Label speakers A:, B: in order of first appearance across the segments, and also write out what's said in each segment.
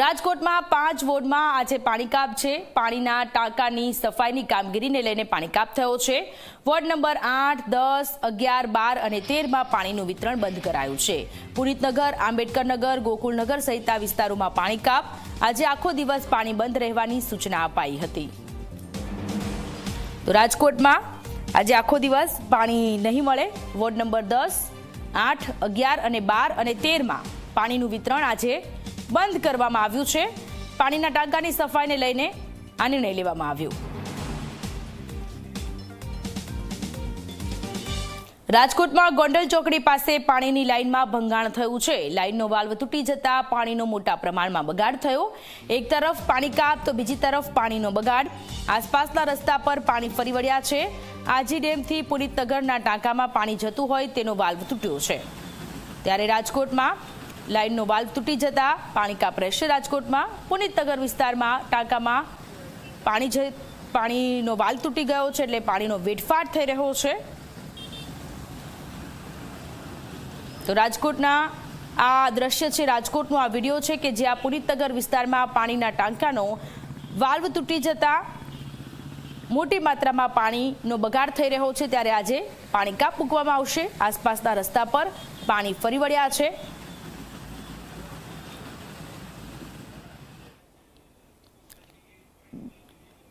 A: રાજકોટમાં પાંચ વોર્ડમાં આજે પાણી કાપ છે. પાણીના ટાંકાની સફાઈની કામગીરીને લઈને પાણી કાપ થયો છે. વોર્ડ નંબર આઠ, દસ, અગિયાર, બાર અને તેરમાં પાણીનું વિતરણ બંધ કરાયું છે. પુનિતનગર, આંબેડકરનગર, ગોકુળનગર સહિતના વિસ્તારોમાં પાણી કાપ. આજે આખો દિવસ પાણી બંધ રહેવાની સૂચના અપાઈ હતી. તો રાજકોટમાં આજે આખો દિવસ પાણી નહીં મળે. વોર્ડ નંબર દસ, આઠ, અગિયાર અને બાર અને તેરમાં પાણીનું વિતરણ આજે બંધ કરવામાં આવ્યું છે. પાણીના ટાંકાની સફાઈને લઈને આ નિર્ણય લેવામાં આવ્યો. રાજકોટમાં ગોંડલ ચોકડી પાસે પાણીની લાઇનમાં ભંગાણ થયું છે. લાઇનનો વાલ્વ તૂટી જતા પાણીનો મોટા પ્રમાણમાં બગાડ થયો. એક તરફ પાણી કાપ, તો બીજી તરફ પાણીનો બગાડ. આસપાસના રસ્તા પર પાણી ફરી વળ્યા છે. આજી ડેમથી પુનિતનગરના ટાંકામાં પાણી જતું હોય તેનો વાલ્વ તૂટ્યો છે. ત્યારે રાજકોટમાં લાઇનનો વાલ્વ તૂટી જતા પાણી કાપ રહેશે રાજકોટમાં પુનિતનગર વિસ્તારમાં ટાંકામાં પાણી જ પાણીનો વાલ્વ તૂટી ગયો છે એટલે પાણીનો વેડફાટ થઈ રહ્યો છે. તો રાજકોટના આ દ્રશ્ય છે, રાજકોટનો આ વીડિયો છે કે જ્યાં પુનિતનગર વિસ્તારમાં પાણીના ટાંકાનો વાલ્વ તૂટી જતા મોટી માત્રામાં પાણીનો બગાડ થઈ રહ્યો છે. ત્યારે આજે પાણી કાપ મૂકવામાં આવશે. આસપાસના રસ્તા પર પાણી ફરી વળ્યા છે.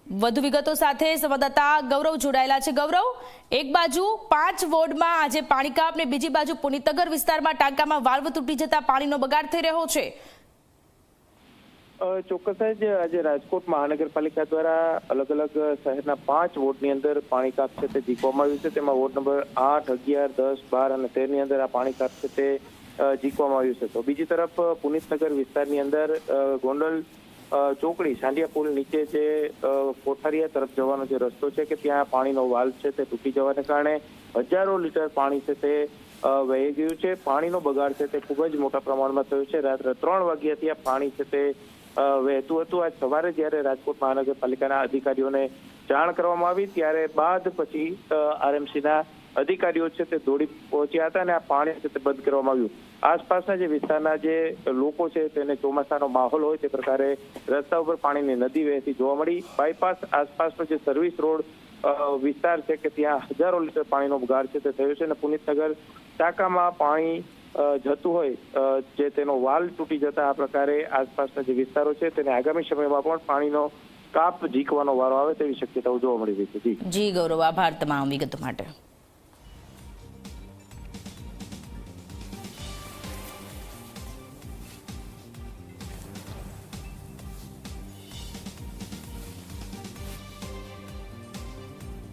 A: વધુ વિગતો સાથે સંવાદદાતા ગૌરવ જોડાયેલા છે. ગૌરવ, એક બાજુ પાંચ વોર્ડમાં આજે પાણી કાપ ને બીજી બાજુ પુનિતનગર વિસ્તારમાં ટાંકામાં વાલ્વ તૂટી જતા પાણીનો બગાડ થઈ રહ્યો છે.
B: ચોક્કસ જ આજે રાજકોટ મહાનગરપાલિકા દ્વારા અલગ અલગ શહેરના પાંચ વોર્ડની અંદર પાણી કાપ છે તે જીકવામાં આવ્યું છે. તેમાં વોર્ડ નંબર આઠ, અગિયાર, દસ, બાર અને તેરની અંદર આ પાણી કાપ છે તે જીકવામાં આવ્યું છે. તો બીજી તરફ પુનિતનગર વિસ્તારની અંદર ગોંડલ ચોકડી સાંડિયા પુલ નીચે જે કોઠારિયા તરફ જવાનો જે રસ્તો છે કે ત્યાં પાણીનો વાલ છે તે તૂટી જવાને કારણે હજારો લીટર પાણી છે તે વહી ગયું છે. પાણીનો બગાડ છે તે ખૂબ જ મોટા પ્રમાણમાં થયો છે. રાત્રે ત્રણ વાગ્યાથી આ પાણી છે તે વહેતું હતું. આજ સવારે જ્યારે રાજકોટ મહાનગરપાલિકાના અધિકારીઓને જાણ કરવામાં આવી, ત્યારે બાદ પછી આરએમસીના અધિકારીઓ છે તે દોડી પહોંચ્યા હતા અને આ પાણી છે તે બંધ કરવામાં આવ્યું. આસપાસના જે વિસ્તારના જે લોકો છે તેને ચોમાસાનો માહોલ હોય તે પ્રકારે રસ્તા ઉપર પાણીની નદી વહેતી જોવા મળી. બાયપાસ આસપાસનો જે સર્વિસ રોડ વિસ્તાર છે કે ત્યાં હજારો લીટર પાણીનો બગાડ છે તે થયો છે અને પુનિતનગર ટાંકામાં પાણી જતું હોય જે તેનો વાલ તૂટી જતા આ પ્રકારે આસપાસના જે વિસ્તારો છે તેને આગામી સમયમાં પણ પાણીનો કાપ ઝીકવાનો વારો આવે તેવી શક્યતાઓ જોવા મળી રહી છે. જી.
A: જી, ગૌરવ, આભાર તમામ વિગતો માટે.